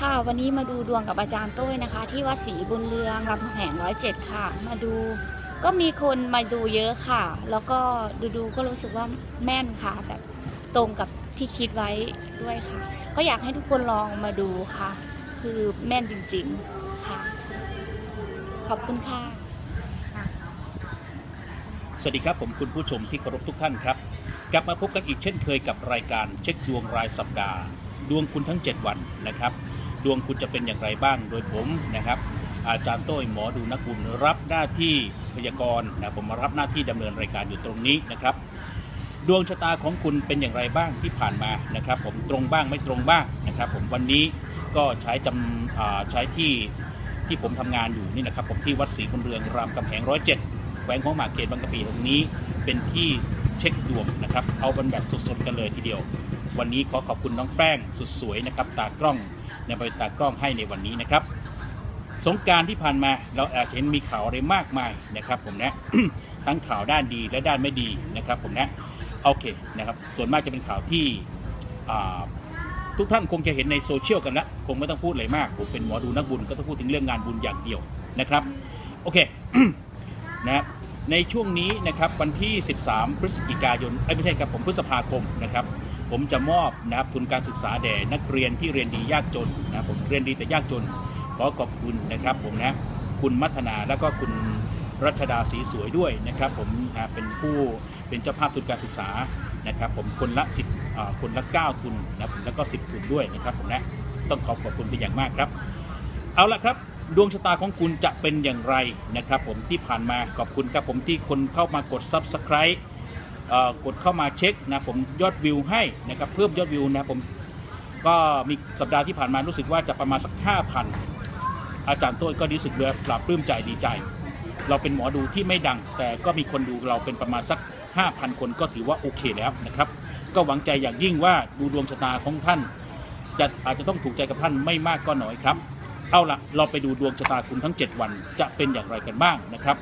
ค่ะ วันนี้มาดูดวงกับอาจารย์ตุ้ยนะคะ ที่วัดศรีบุญเรืองรามคำแหงร้อยเจ็ดค่ะ มาดูก็มีคนมาดูเยอะค่ะ แล้วก็ดูดูก็รู้สึกว่าแม่นค่ะ แบบตรงกับที่คิดไว้ด้วยค่ะ ก็อยากให้ทุกคนลองมาดูค่ะ คือแม่นจริงๆค่ะ ขอบคุณค่ะ สวัสดีครับผมคุณผู้ชมที่เคารพทุกท่านครับ กลับมาพบกันอีกเช่นเคยกับรายการเช็คดวงรายสัปดาห์ ดวงคุณทั้ง 7 วันนะครับ ดวงคุณจะเป็นอย่างไรบ้าง โดยผมนะครับ อาจารย์โต้ยหมอดูนักบุญรับหน้าที่พยากรณ์นะผมมารับหน้าที่ดำเนินรายการอยู่ตรงนี้นะครับ ดวงชะตาของคุณเป็นอย่างไรบ้างที่ผ่านมานะครับ ผมตรงบ้างไม่ตรงบ้างนะครับ ผมวันนี้ก็ใช้จำอ่าใช้ที่ที่ผมทำงานอยู่นี่นะครับ ผมที่วัดศรีบุญเรืองรามคำแหงร้อยเจ็ดแขวงของหมากเขตบางกะปิตรงนี้เป็นที่เช็คดวงนะครับ เอาบันแบบสดๆกันเลยทีเดียว วันนี้ขอขอบคุณน้องแป้งสุดสวยนะครับ ตากล้อง นบริตากล้องให้ในวันนี้นะครับ สงการที่ผ่านมาเราอาจจะเห็นมีข่าวอะไรมากมายนะครับผมนะทั้งข่าวด้านดีและด้านไม่ดีนะครับผมนะโอเคนะครับส่วนมากจะเป็นข่าวที่ทุกท่านคงจะเห็นในโซเชียลกันละคงไม่ต้องพูดอะไรมากผมเป็นหมอดูนักบุญก็ต้องพูดถึงเรื่องงานบุญอย่างเดียวนะครับโอเคนะในช่วงนี้นะครับวันที่ 13 พฤศจิกายนเอ้ไม่ใช่ครับผมพฤษภาคมนะครับ ผมจะมอบนะครับทุนการศึกษาแด่นักเรียนที่เรียนดียากจนนะผมเรียนดีแต่ยากจน ขอขอบคุณนะครับผมนะคุณมัทนาแล้วก็คุณรัชดาศรีสวยด้วยนะครับ ผมอ่าเป็นผู้เป็นเจ้าภาพทุนการศึกษานะครับ ผมคนละ10คนละ 9 ทุนนะผมแล้วก็ 10 ทุนด้วยนะครับผมนะต้องขอขอบคุณเป็นอย่างมากครับ เอาละครับดวงชะตาของคุณจะเป็นอย่างไรนะครับ ผมที่ผ่านมาขอบคุณครับผมที่คนเข้ามากด Subscribe กดเข้ามาเช็คนะผมยอดวิวให้นะครับเพิ่มยอดวิวนะผมก็มีสัปดาห์ที่ผ่านมารู้สึกว่าจะประมาณสัก 5,000 อาจารย์ต้นก็รู้สึกเบื่อปรับปลื้มใจดีใจ เราเป็นหมอดูที่ไม่ดัง แต่ก็มีคนดูเราเป็นประมาณสัก 5,000 คนก็ถือว่าโอเคแล้วนะครับ ก็หวังใจอย่างยิ่งว่าดูดวงชะตาของท่าน จะอาจจะต้องถูกใจกับท่านไม่มากก็น้อยครับ เอาละเราไปดูดวงชะตาคุณทั้ง 7 วันจะเป็นอย่างไรกันบ้างนะครับ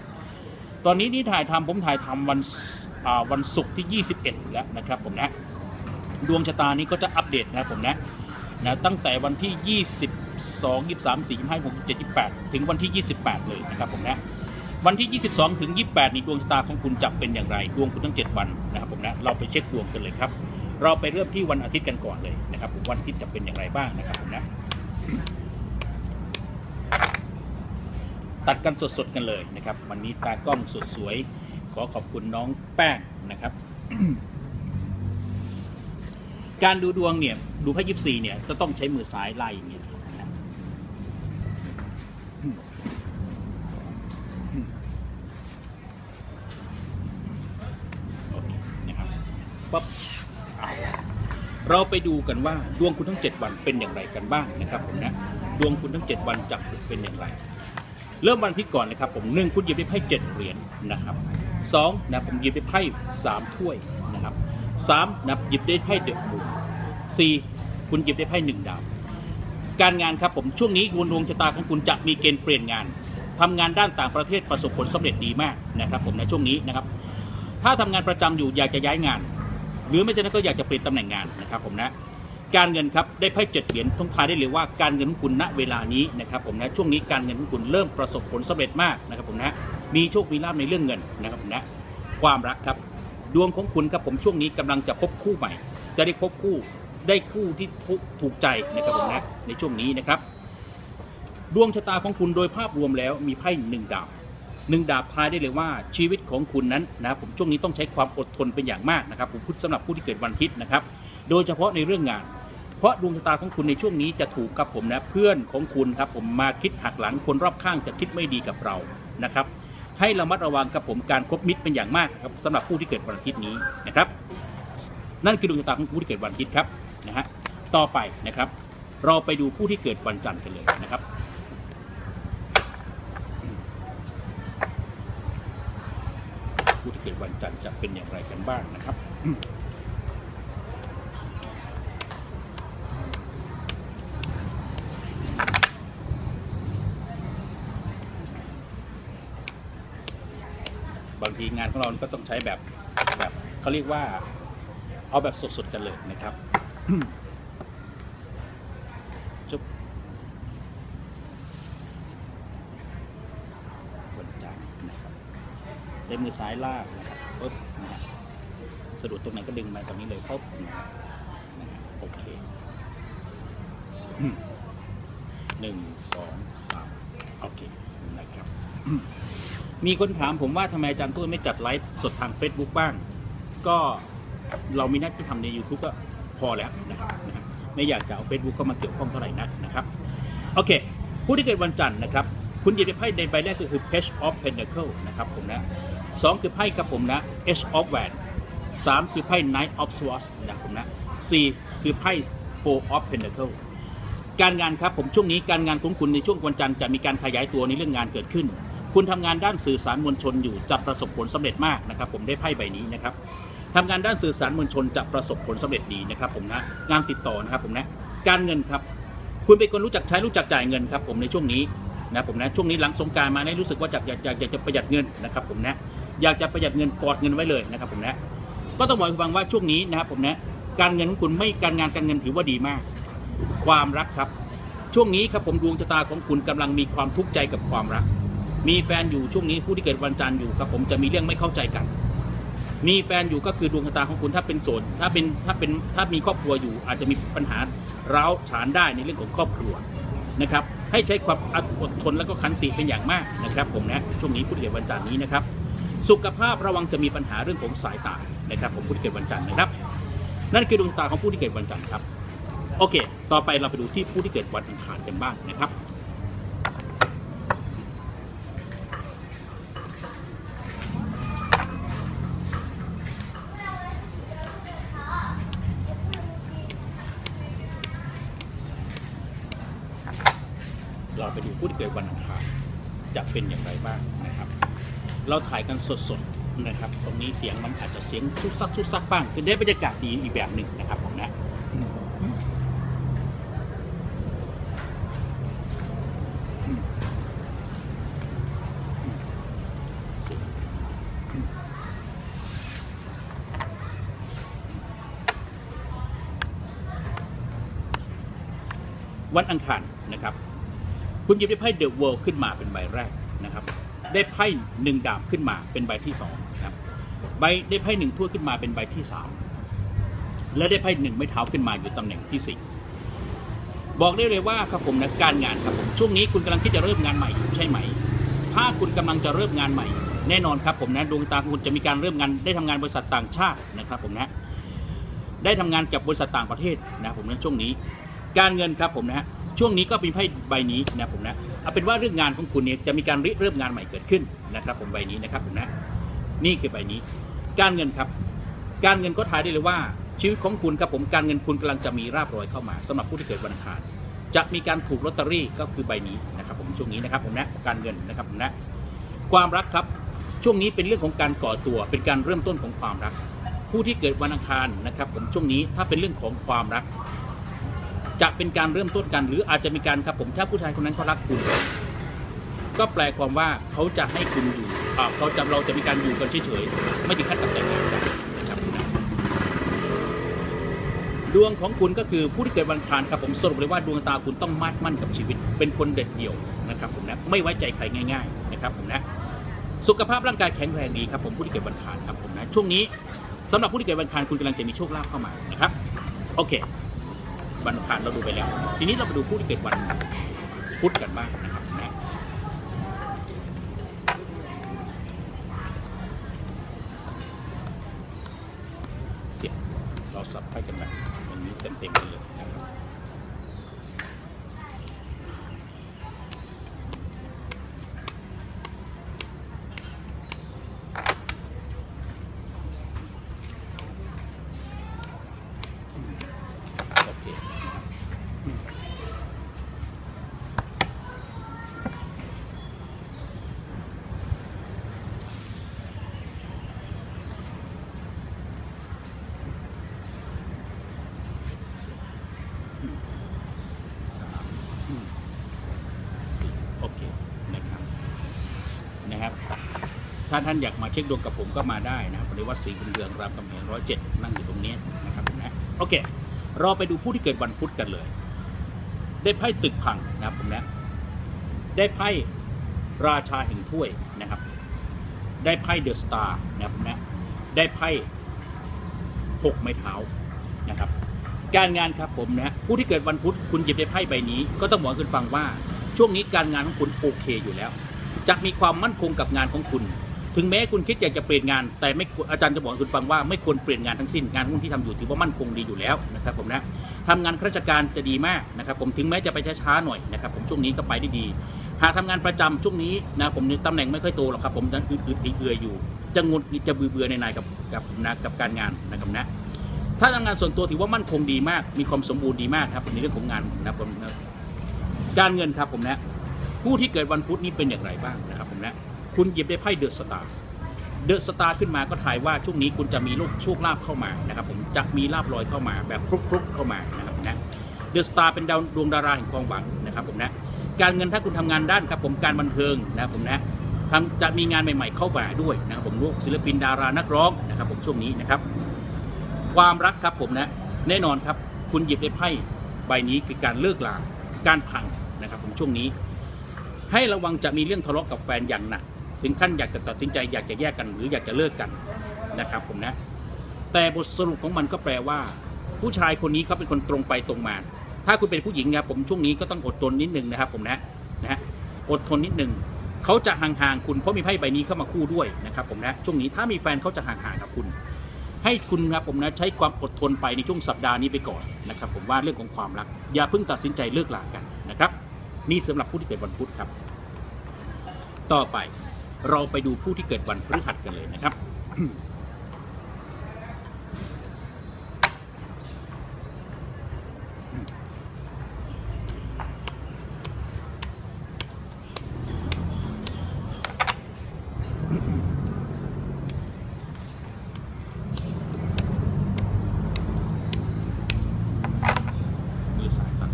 ตอนนี้ที่ถ่ายทำผมถ่ายทำวันวันศุกร์ที่ 21 แล้วนะครับผมนะดวงชะตานี้ก็จะอัปเดตนะครับผมนะนะตั้งแต่วันที่ 22 23 4 25 26 27 28 ถึงวันที่ 28 เลยนะครับผมนะวันที่ 22 ถึง 28 นี่ดวงชะตาของคุณจะเป็นอย่างไร ดวงคุณทั้ง 7 วันนะครับผมนะเราไปเช็คดวงกันเลยครับ เราไปเริ่มที่วันอาทิตย์กันก่อนเลยนะครับผมวันอาทิตย์จะเป็นอย่างไรบ้างนะครับผมนะ ตัดกันสดๆกันเลยนะครับวันนี้ตากล้องสดสวย ขอขอบคุณน้องแป้งนะครับ การดูดวงเนี่ยดูพระยิปซีเนี่ยก็ต้องใช้มือซ้ายไล่อย่างเงี้ยนะครับเคนะครับปั๊บเอาเราไปดูกันว่าดวงคุณทั้ง 7 วันเป็นอย่างไรกันบ้างนะครับผมนะดวงคุณทั้ง 7 วันจะเป็นอย่างไร เริ่มวันทิตย์ก่อนนะครับผมหนึ่งคุณหยิบได้ไพ่เจ็ดเหรียญนะครับสองนะผมหยิบได้ไพ่สามถ้วยนะครับสามนะหยิบได้ไพ่เดือดบุญสี่คุณหยิบได้ไพ่หนึ่งดาวการงานครับผมช่วงนี้ดวงดวงชะตาของคุณจะมีเกณฑ์เปลี่ยนงานทำงานด้านต่างประเทศประสบผลสำเร็จดีมากนะครับ ผมในช่วงนี้นะครับ ถ้าทำงานประจำอยู่อยากจะย้ายงาน หรือไม่ฉะนั้นก็อยากจะเปลี่ยนตำแหน่งงานนะครับผมนะ การเงินครับได้ไพ่เจ็ดเหรียญทงทายได้เลยว่าการเงินของคุณณเวลานี้นะครับผมนะช่วงนี้การเงินของคุณเริ่มประสบผลสำเร็จมากนะครับผมนะมีโชคมีลาภในเรื่องเงินนะครับผมนะความรักครับดวงของคุณครับผมช่วงนี้กำลังจะพบคู่ใหม่ จะได้พบคู่ได้คู่ที่ถูกใจนะครับผมนะในช่วงนี้นะครับ ดวงชะตาของคุณโดยภาพรวมแล้วมีไพ่หนึ่งดาบหนึ่งดาบทายได้เลยว่าชีวิตของคุณนั้นนะผมช่วงนี้ต้องใช้ความอดทนเป็นอย่างมากนะครับผมพูดสำหรับผู้ที่เกิดวันอาทิตย์นะครับ โดยเฉพาะในเรื่องงาน เพราะดวงชะตาของคุณในช่วงนี้จะถูกครับผมนะเพื่อนของคุณครับผมมาคิดหักหลังคนรอบข้างจะคิดไม่ดีกับเรานะครับให้ระมัดระวังครับผมการคบมิตรเป็นอย่างมากครับสำหรับผู้ที่เกิดวันอาทิตย์นี้นะครับ นั่นคือดวงชะตาของผู้ที่เกิดวันอาทิตย์ครับนะฮะต่อไปนะครับ เราไปดูผู้ที่เกิดวันจันทร์กันเลยนะครับผู้ที่เกิดวันจันทร์จะเป็นอย่างไรกันบ้างนะครับ งานของเราก็ต้องใช้แบบแบบเขาเรียกว่าเอาแบบสดๆกันเลยนะครับจุ๊บกดจนะครับใช้มือซ้ายลากนะครับปุ๊บนะฮะสะดุดตรงไหนก็ดึงมาตรงนี้เลยปุ๊บนะฮะโอเคหนึ่งสองสามโอเคนะครับ มีคนถามผมว่าทำไมอาจารย์ตุ้ยไม่จัดไลฟ์สดทาง Facebook บ้าง ก็เรามีหน้าที่ทำใน YouTube ก็พอแล้วนะครับนะไม่อยากจะเอา Facebook เข้ามาเกี่ยวข้องเท่าไหร่นักนะครับ โอเค ผู้ที่เกิดวันจันทร์นะครับ คุณหยิบไพ่ในใบแรกก็คือ Page of Pentacle นะครับผมนะสองคือไพ่ครับผมนะ H of Wands สามคือไพ่ Knight of Swords นะครับผมนะสี่คือไพ่ Four of Pentacle การงานครับผมช่วงนี้การงานของคุณในช่วงวันจันทร์จะมีการขยายตัวในเรื่องงานเกิดขึ้น คุณทำงานด้านสื่อสารมวลชนอยู่จะประสบผลสำเร็จมากนะครับ ผมได้ไพ่ใบนี้นะครับทำงานด้านสื่อสารมวลชนจะประสบผลสำเร็จดีนะครับ ผมนะงานติดต่อนะครับผมนะการเงินครับ คุณเป็นคนรู้จักใช้รู้จักจ่ายเงินครับ ผมในช่วงนี้นะผมนะช่วงนี้หลังสงการมาเนี่ยรู้สึกว่าอยากอยากอยากจะประหยัดเงินนะครับ ผมนะอยากจะประหยัดเงินกอดเงินไว้เลยนะครับ ผมนะก็ต้องบอกให้ฟังว่าช่วงนี้นะครับผมนะการเงินของคุณไม่การงานการเงินถือว่าดีมาก ความรักครับ ช่วงนี้ครับผมดวงชะตาของคุณกำลังมีความทุกข์ใจกับความรัก มีแฟนอยู่ช่วงนี้ผู้ที่เกิดวันจันทร์อยู่ครับผมจะมีเรื่องไม่เข้าใจกัน มีแฟนอยู่ก็คือดวงชะตาของคุณถ้าเป็นโสดถ้าเป็นถ้าเป็นถ้ามีครอบครัวอยู่ อาจจะมีปัญหาร้าวฉานได้ในเรื่องของครอบครัวนะครับให้ใช้ความอดทนและก็ขันติเป็นอย่างมากนะครับผมนะช่วงนี้ผู้ที่เกิดวันจันทร์นี้นะครับสุขภาพระวังจะมีปัญหาเรื่องของสายตานะครับผมผู้ที่เกิดวันจันทร์นะครับ นั่นคือดวงตาของผู้ที่เกิดวันจันทร์ครับโอเค ต่อไปเราไปดูที่ผู้ที่เกิดวันอังคารกันบ้างนะครับ เราไปดู ผู้ที่เกิดวันอังคารจะเป็นอย่างไรบ้างนะครับ เราถ่ายกันสดๆนะครับ ตรงนี้เสียงมันอาจจะเสียงซุกซักซุกซักบ้างคือได้บรรยากาศดีอีกแบบหนึ่งนะครับผมนะวันอังคาร คุณหยิบได้ไพ่เดอะเวิลด์ขึ้นมาเป็นใบแรกนะครับ ได้ไพ่หนึ่งดาบขึ้นมาเป็นใบที่สองครับใบได้ไพ่หนึ่งถ้วยขึ้นมาเป็นใบที่สามและได้ไพ่หนึ่งไม้เท้าขึ้นมาอยู่ตำแหน่งที่สี่บอกได้เลยว่าครับผมนะการงานครับผมช่วงนี้คุณกำลังคิดจะเริ่มงานใหม่อยู่ใช่ไหม ถ้าคุณกำลังจะเริ่มงานใหม่ แน่นอนครับผมนะดวงตาของคุณจะมีการเริ่มงานได้ทำงานบริษัทต่างชาตินะครับผมนะได้ทำงานกับบริษัทต่างประเทศนะผมนะช่วงนี้ การเงินครับผมนะฮะ ช่วงนี้ก็เป็นไพ่ใบนี้นะผมนะเอาเป็นว่าเรื่องงานของคุณเนี่ยจะมีการริเริ่มงานใหม่เกิดขึ้นนะครับ ผมใบนี้นะครับผมนะนี่คือใบนี้ การเงินครับ การเงินก็ทายได้เลยว่า ชีวิตของคุณครับผมการเงินคุณกำลังจะมีราบรอยเข้ามาสำหรับผู้ที่เกิดวันอังคารจะมีการถูกลอตเตอรี่ก็คือใบนี้นะครับ ผมช่วงนี้นะครับผมนะการเงินนะครับผมนะความรักครับช่วงนี้เป็นเรื่องของการก่อตัวเป็นการเริ่มต้นของความรัก ผู้ที่เกิดวันอังคารนะครับ ผมช่วงนี้ถ้าเป็นเรื่องของความรัก จะเป็นการเริ่มต้นกัน หรืออาจจะมีการครับผมถ้าผู้ชายคนนั้นเขารักคุณ ก็แปลความว่าเขาจะให้คุณอยู่เขาจะเราจะมีการอยู่กันเฉยๆไม่ถึงขั้นกับแต่งงานกันนะครับนะดวงของคุณก็คือผู้ที่เกิดวันอังคารครับผมสรุปเลยว่าดวงตาคุณต้องมั่นมั่นกับชีวิต เป็นคนเด็ดเดี่ยวนะครับผมนะไม่ไว้ใจใครง่าย ๆ นะครับผมนะสุขภาพร่างกายแข็งแรงดีครับผมผู้ที่เกิดวันอังคารครับผมนะช่วงนี้สำหรับผู้ที่เกิดวันอังคารคุณกำลังจะมีโชคลาภเข้ามานะครับโอเค วันอังคารเราดูไปแล้ว ทีนี้เรามาดูผู้ที่เกิดวันพุธกันบ้างนะครับนะเสียงเราสับไปกันแบบวันนี้เต็มๆไปเลยนะครับโอเคนะครับสามอืมสี่โอเคนะครับนะครับ ถ้าท่านอยากมาเช็คดวงกับผมก็มาได้นะครับหรือว่าสีบุญเรืองรามคำแหงร้อยเจ็ดนั่งอยู่ตรงนี้นะครับนะโอเค เราไปดูผู้ที่เกิดวันพุธกันเลย ได้ไพ่ตึกพังนะครับผมนะได้ไพ่ราชาแห่งถ้วยนะครับ ได้ไพ่เดอะสตาร์นะครับผมนะได้ไพ่หกไม้เท้านะครับ การงานครับผมนะผู้ที่เกิดวันพุธคุณหยิบได้ไพ่ใบนี้ ก็ต้องบอกให้คุณฟังว่า ช่วงนี้การงานของคุณโอเคอยู่แล้วจะมีความมั่นคงกับงานของคุณ ถึงแม้คุณคิดอยากจะเปลี่ยนงาน แต่ไม่อาจารย์จะบอกคุณฟังว่าไม่ควรเปลี่ยนงานทั้งสิ้นงานหุ้นที่ทำอยู่ถือว่ามั่นคงดีอยู่แล้วนะครับผมนะทำงานข้าราชการจะดีมากนะครับผมถึงแม้จะไปช้าๆหน่อยนะครับผมช่วงนี้ก็ไปได้ดี หากทำงานประจำช่วงนี้นะผมตำแหน่งไม่ค่อยโตหรอกครับผมยังอืดๆเอื่อยๆอยู่จะงุดจะเบื่อๆในนายกับกับนะกับการงานนะครับนะถ้าทำงานส่วนตัวถือว่ามั่นคงดีมาก มีความสมบูรณ์ดีมากครับในเรื่องของงานนะครับผมนะการเงินครับผมนะผู้ที่เกิดวันพุธนี้เป็นอย่างไรบ้างนะ คุณหยิบได้ไพ่เดอะสตาร์เดอะสตาร์ขึ้นมาก็ถ่ายว่าช่วงนี้คุณจะมีลูกโชคลาภเข้ามานะครับผมจะมีลาบลอยเข้ามาแบบฟลุกๆเข้ามานะครับผมนะเดอะสตาร์เป็นดาวดวงดาราแห่งความหวังนะครับผมนะการเงินถ้าคุณทำงานด้านครับผมการบันเทิงนะครับผมนะทำจะมีงานใหม่ๆเข้ามาด้วยนะครับผมลูกศิลปินดารานักร้องนะครับผมช่วงนี้นะครับ ความรักครับผมนะแน่นอนครับคุณหยิบได้ไพ่ใบนี้คือการเลิกลาการพังนะครับผมช่วงนี้ ให้ระวังจะมีเรื่องทะเลาะกับแฟนอย่างหนัก ถึงขั้นอยากจะตัดสินใจอยากจะแยกกันหรืออยากจะเลิกกันนะครับผมนะ แต่บทสรุปของมันก็แปลว่า ผู้ชายคนนี้เขาเป็นคนตรงไปตรงมา ถ้าคุณเป็นผู้หญิงนะครับผมช่วงนี้ก็ต้องอดทนนิดนึงนะครับผมนะนะฮะอดทนนิดนึงเขาจะห่างๆคุณเพราะมีไพ่ใบนี้เข้ามาคู่ด้วยนะครับผมนะช่วงนี้ถ้ามีแฟนเขาจะห่างๆกับคุณ ให้คุณครับผมนะใช้ความอดทนไปในช่วงสัปดาห์นี้ไปก่อนนะครับผมว่าเรื่องของความรัก อย่าเพิ่งตัดสินใจเลิกลากันนะครับนี่สำหรับผู้ที่เกิดวันพุธครับ ต่อไป เราไปดูผู้ที่เกิดวันพฤหัสกันเลยนะครับ มือสายตัด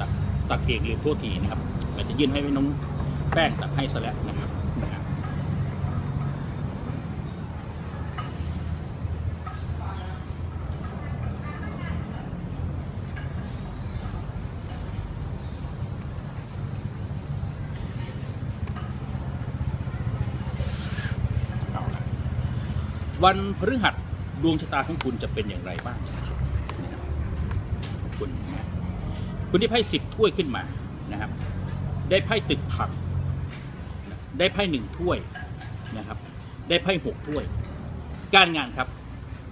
ตัดตัดเองหรือโทษทีนะครับมันจะยื่นให้น้องแป้งตัดให้ซะแล้วนะครับนะครับ เอาละ วันพฤหัสดวงชะตาของคุณจะเป็นอย่างไรบ้างคุณนะคุณได้ไพ่สิบถ้วยขึ้นมานะครับ ได้ไพ่ตึกผัก ได้ไพ่หนึ่งถ้วยนะครับ ได้ไพ่หกถ้วย การงานครับ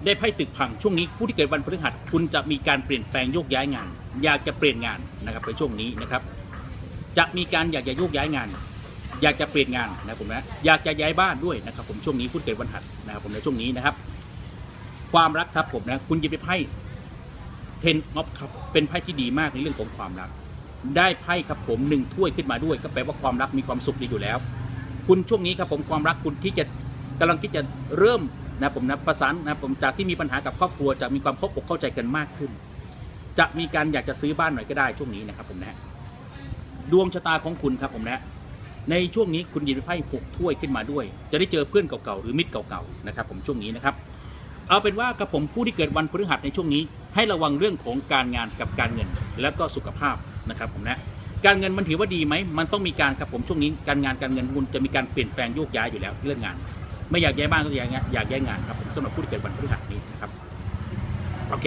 ได้ไพ่ตึกพังช่วงนี้ผู้ที่เกิดวันพฤหัสคุณจะมีการเปลี่ยนแปลงโยกย้ายงาน อยากจะเปลี่ยนงานนะครับในช่วงนี้นะครับ จะมีการอยากจะโยกย้ายงาน อยากจะเปลี่ยนงานนะครับผมนะอยากจะย้ายบ้านด้วยนะครับ ผมช่วงนี้ผู้เกิดวันหัสนะครับผมในช่วงนี้นะครับ ความรักครับผมนะคุณหยิบไปไพ่เทนออฟครับเป็นไพ่ที่ดีมากในเรื่องของความรัก ได้ไพ่ครับผมหนึ่งถ้วยขึ้นมาด้วย ก็แปลว่าความรักมีความสุขดีอยู่แล้ว คุณช่วงนี้ครับผมความรักคุณที่จะกำลังที่จะเริ่มนะผมนะประสานนะผมจากที่มีปัญหากับครอบครัวจะมีความเข้าอกเข้าใจกันมากขึ้น จะมีการอยากจะซื้อบ้านหน่อยก็ได้ช่วงนี้นะครับผมนะดวงชะตาของคุณครับผมนะ ในช่วงนี้คุณยิบไพ่หกถ้วยขึ้นมาด้วย จะได้เจอเพื่อนเก่าๆหรือมิตรเก่าๆนะครับผมช่วงนี้นะครับเอาเป็นว่ากับผมผู้ที่เกิดวันพฤหัสในช่วงนี้ ให้ระวังเรื่องของการงานกับการเงิน และก็สุขภาพนะครับผมนะการเงินมันถือว่าดีไหมมันต้องมีการครับผมช่วงนี้การงานการเงินคุณจะมีการเปลี่ยนแปลงโยกย้ายอยู่แล้วเรื่องงาน ไม่อยากย้ายบ้านก็อยากย้ายอยากย้ายงานครับผมสำหรับผู้ที่เกิดวันพฤหัสนี้นะครับโอเค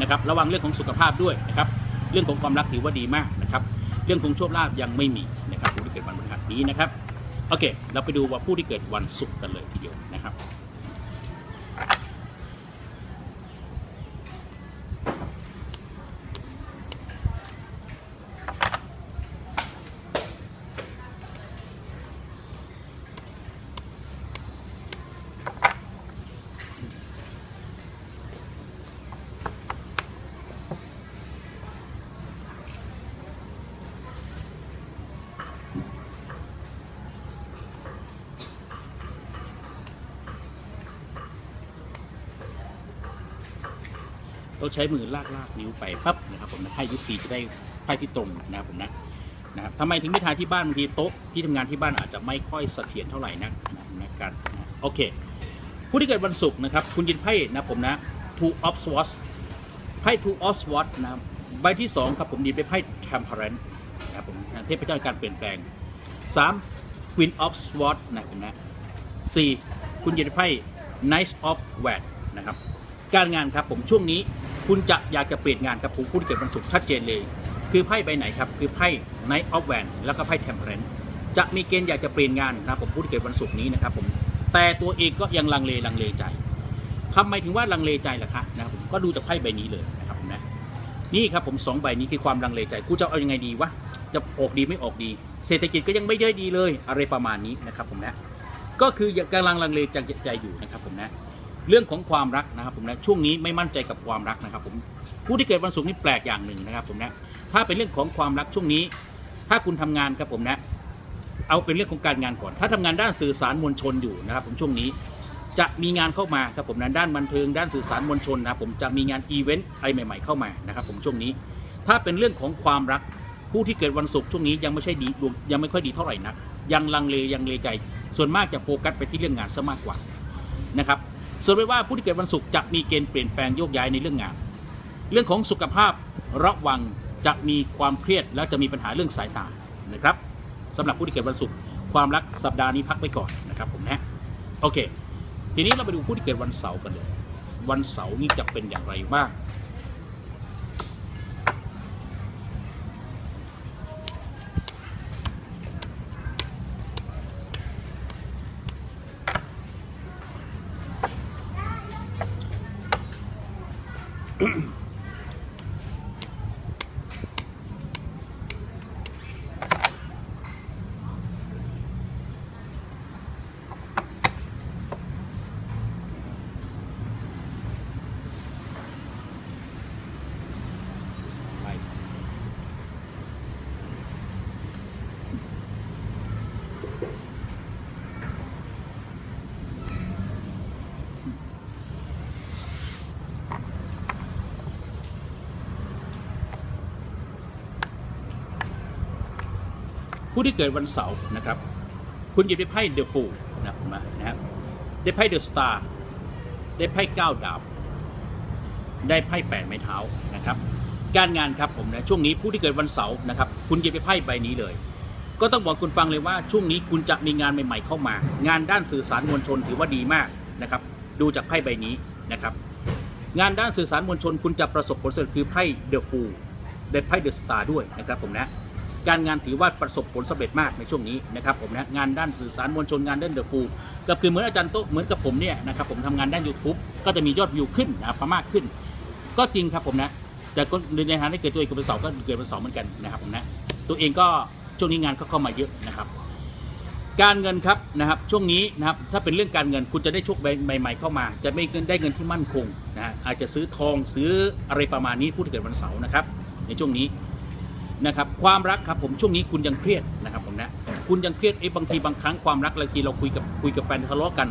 นะครับระวังเรื่องของสุขภาพด้วยนะครับเรื่องของความรักถือว่าดีมากนะครับเรื่องของโชคลาภยังไม่มีนะครับผู้ที่เกิดวันพฤหัส นี้นะครับ โอเค เราไปดูว่าผู้ที่เกิดวันศุกร์กันเลยทีเดียวนะครับ ใช้มือลากลากนิ้วไปปั๊บนะครับผมนะให้ยุซีจะได้ไพ่ที่ตรงนะครับผมนะนะครับทำไมถึงไม่ทายที่บ้านบางทีโต๊ะที่ทำงานที่บ้านอาจจะไม่ค่อยเสถียรเท่าไหร่นักนะกันนะโอเค ผู้ที่เกิดวันศุกร์นะครับ คุณยินไพ่นะผมนะ two of swords ไพ่ two of swords นะใบที่ 2 ครับผมยินไปไพ่ temperance นะครับผมนะเทพเจ้าการเปลี่ยนแปลง 3 queen of swords นะผมนะ 4. คุณยียบไพ่ Knight of w a n นะครับการงานครับผมช่วงนี้ คุณจะอยากจะเปลี่ยนงานกับผู้ที่เกิดวันศุกร์ชัดเจนเลย คือไพ่ใบไหนครับคือไพ่ Knight of w a n แล้วก็ไพ่ Temperance จะมีเกณฑ์อยากจะเปลี่ยนงานนะครับผมผู้ที่เกิดวันศุกร์นี้นะครับผมแต่ตัวเองก็ยังลังเลลังเลใจทำไมถึงว่าลังเลใจล่ะคะนะครับผมก็ดูจากไพ่ใบนี้เลยนะครับผมนะนี่ครับผมสองใบนี้คือความลังเลใจกูจะเอายังไงดีวะจะออกดีไม่ออกดี เศรษฐกิจก็ยังไม่ได้ดีเลยอะไรประมาณนี้นะครับผมนะก็คือกำลังลังเลใจอยู่นะครับผมนะ เรื่องของความรักนะครับผมนะช่วงนี้ไม่มั่นใจกับความรักนะครับผมผู้ที่เกิดวันศุกร์นี่แปลกอย่างหนึ่งนะครับผมนะถ้าเป็นเรื่องของความรักช่วงนี้ ถ้าคุณทำงานครับผมนะ เอาเป็นเรื่องของการงานก่อน ถ้าทำงานด้านสื่อสารมวลชนอยู่นะครับ ผมช่วงนี้จะมีงานเข้ามาครับผมนะด้านบันเทิงด้านสื่อสารมวลชนนะครับผมจะมีงานอีเวนต์อะไรใหม่ ๆเข้ามานะครับ ผมช่วงนี้ ถ้าเป็นเรื่องของความรักผู้ที่เกิดวันศุกร์ช่วงนี้ยังไม่ใช่ดีดวงยังไม่ค่อยดีเท่าไหร่นักยังลังเลยังเลใจ ส่วนมากจะโฟกัสไปที่เรื่องงานซะมากกว่านะครับ ส่วนไปว่าผู้ที่เกิดวันศุกร์จะมีเกณฑ์เปลี่ยนแปลงโยกย้ายในเรื่องงาน เรื่องของสุขภาพระวังจะมีความเครียดและจะมีปัญหาเรื่องสายตานะครับสำหรับผู้ที่เกิดวันศุกร์ความรักสัปดาห์นี้พักไปก่อนนะครับผมนะโอเค ทีนี้เราไปดูผู้ที่เกิดวันเสาร์กันเลย วันเสาร์นี้จะเป็นอย่างไรบ้าง ผู้ที่เกิดวันเสาร์นะครับ คุณหยิบได้ไพ่เดอะฟูลนะมานะครับได้ไพ่เดอะสตาร์ได้ไพ่เก้าดาบได้ไพ่แปดไม้เท้านะครับ การงานครับผมนะช่วงนี้ผู้ที่เกิดวันเสาร์นะครับ คุณหยิบได้ไพ่ใบนี้เลย ก็ต้องบอกคุณฟังเลยว่าช่วงนี้คุณจะมีงานใหม่ ๆ เข้ามา งานด้านสื่อสารมวลชนถือว่าดีมากนะครับ ดูจากไพ่ใบนี้นะครับ งานด้านสื่อสารมวลชนคุณจะประสบผลสำเร็จคือไพ่เดอะฟูลได้ไพ่เดอะสตาร์ด้วยนะครับผมนะ การงานถือว่าประสบผลสำเร็จมากในช่วงนี้นะครับผมนะงานด้านสื่อสารมวลชนงานด้านเดอะฟูก็คือเหมือนอาจารย์โต๊ะเหมือนกับผมเนี่ยนะครับผมทำงานด้าน YouTube ก็จะมียอดวิวขึ้นนะครับมากขึ้น ก็จริงครับผมนะแต่ในฐานะที่เกิดตัวเองเกิดเป็นเสาร์ก็เกิดเป็นเสาร์เหมือนกันนะครับผมนะตัวเองก็ช่วงนี้งานก็เข้ามาเยอะนะครับ การเงินครับนะครับช่วงนี้นะครับถ้าเป็นเรื่องการเงินคุณจะได้โชคใหม่ ๆเข้ามา จะไม่ได้เงินที่มั่นคงนะอาจจะซื้อทองซื้ออะไรประมาณนี้ผู้ที่เกิดวันเสาร์นะครับในช่วงนี้ นะครับความรักครับผมช่วงนี้คุณยังเครียดนะครับผมนะคุณยังเครียดไอ้บางทีบางครั้งความรักบางทีเราคุยกับคุยกับแฟนทะเลาะกัน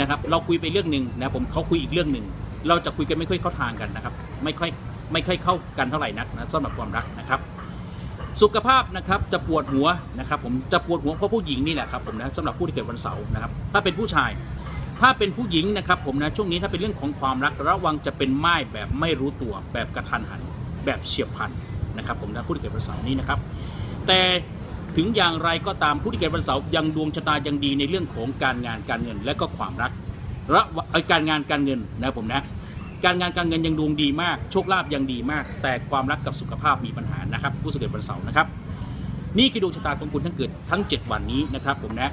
นะครับเราคุยไปเรื่องหนึ่งนะผมเขาคุยอีกเรื่องหนึ่งเราจะคุยกันไม่ค่อยเข้าทางกันนะครับไม่ค่อยไม่ค่อยเข้ากันเท่าไหร่นักนะสำหรับความรักนะครับ สุขภาพนะครับจะปวดหัวนะครับผมจะปวดหัวเพราะผู้หญิงนี่แหละครับผมนะสำหรับผู้ที่เกิดวันเสาร์นะครับถ้าเป็นผู้ชาย ถ้าเป็นผู้หญิงนะครับผมนะช่วงนี้ถ้าเป็นเรื่องของความรักระวังจะเป็นไม้แบบไม่รู้ตัวแบบกระทันหันแบบเฉียบพลัน นะครับผมนะผู้ที่เกิดวันเสาร์นี้นะครับ แต่ถึงอย่างไรก็ตามผู้ที่เกิดวันเสาร์ยังดวงชะตายังดีในเรื่องของการงานการเงิน และก็ความรักระวะเอ่อการงานการเงินนะครับผมนะการงานการเงินยังดวงดีมากโชคลาภยังดีมาก แต่ความรักกับสุขภาพมีปัญหานะครับ ผู้ที่เกิดวันเสาร์นะครับ นี่คือดวงชะตาของคุณทั้งเกิดทั้ง 7 วันนี้นะครับผมนะ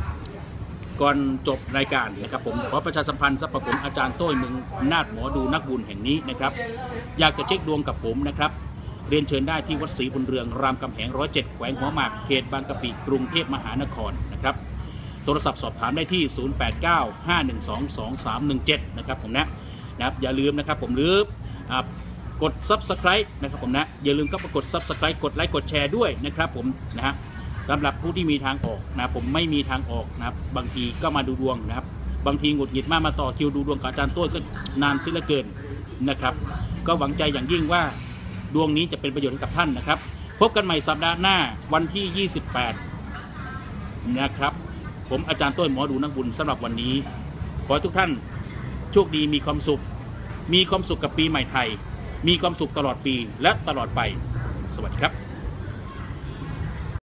ก่อนจบรายการนะครับผมขอประชาสัมพันธ์สำหรับผมอาจารย์โต้ยมึงนาฏหมอดูนักบุญแห่งนี้นะครับ อยากจะเช็คดวงกับผมนะครับ รียนเชิญได้ที่วัดศรีบุญเรือง รามคำแหงร้อยเจ็ดแขวงหัวหมาก เขตบางกะปิ กรุงเทพมหานครนะครับโทรศัพท์สอบถามได้ที่ 0895122317 นะครับผมนะนะครับอย่าลืมนะครับผมหรือกด Subscribe นะครับผมนะอย่าลืมก็กด Subscribe กดไลค์กดแชร์ด้วยนะครับผมนะฮะสำหรับผู้ที่มีทางออกนะผมไม่มีทางออกนะครับบางทีก็มาดูดวงนะครับ บางทีหงุดหงิดมากมาต่อคิวดูดวงกับอาจารย์ต้นก็นานเสิลือเกินนะครับ ก็หวังใจอย่างยิ่งว่า ดวงนี้จะเป็นประโยชน์ให้กับท่านนะครับ พบกันใหม่สัปดาห์หน้าวันที่ 28 นะครับ ผมอาจารย์ต้นหมอดูนักบุญสำหรับวันนี้ ขอให้ทุกท่านโชคดีมีความสุข มีความสุขกับปีใหม่ไทย มีความสุขตลอดปีและตลอดไป สวัสดีครับ